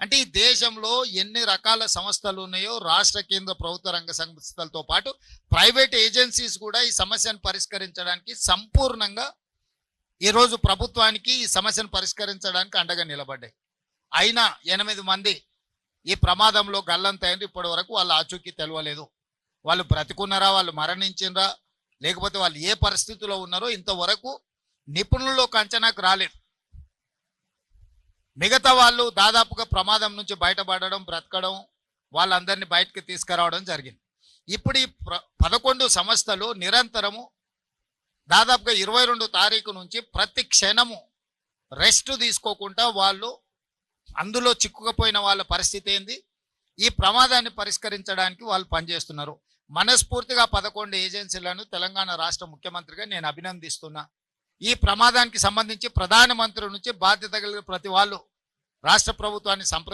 అంటే ఈ దేశంలో ఎన్ని రకాల సంస్థలు ఉన్నాయో రాష్ట్ర కేంద్ర ప్రభుత్వ రంగ సంస్థలతో పాటు ప్రైవేట్ ఏజెన్సీస్ కూడా ఈ సమస్యను పరిష్కరించడానికి సంపూర్ణంగా ఈరోజు ప్రభుత్వానికి ఈ సమస్యను పరిష్కరించడానికి అండగా నిలబడ్డాయి. అయినా ఎనిమిది మంది ఈ ప్రమాదంలో గల్లంతైంది ఇప్పటి వరకు వాళ్ళు ఆచూకీ తెలవలేదు. వాళ్ళు బ్రతికున్నారా వాళ్ళు మరణించిండ్రా లేకపోతే వాళ్ళు ఏ పరిస్థితిలో ఉన్నారో ఇంతవరకు నిపుణుల్లో అంచనాకు రాలేదు. మిగతా వాళ్ళు దాదాపుగా ప్రమాదం నుంచి బయటపడడం బ్రతకడం వాళ్ళందరినీ బయటకు తీసుకురావడం జరిగింది. ఇప్పుడు ఈ ప్ర- పదకొండు సంస్థలు నిరంతరము దాదాపుగా ఇరవై రెండు తారీఖు నుంచి ప్రతి క్షణము రెస్ట్ తీసుకోకుండా వాళ్ళు అందులో చిక్కుకుపోయిన వాళ్ళ పరిస్థితి ఏంది? ఈ ప్రమాదాన్ని పరిష్కరించడానికి వాళ్ళు పనిచేస్తున్నారు. మనస్ఫూర్తిగా పదకొండు ఏజెన్సీలను తెలంగాణ రాష్ట్ర ముఖ్యమంత్రిగా నేను అభినందిస్తున్నా. ఈ ప్రమాదానికి సంబంధించి ప్రధానమంత్రి నుంచి బాధ్యత కలిగిన ప్రతి వాళ్ళు రాష్ట్ర ప్రభుత్వాన్ని సంప్ర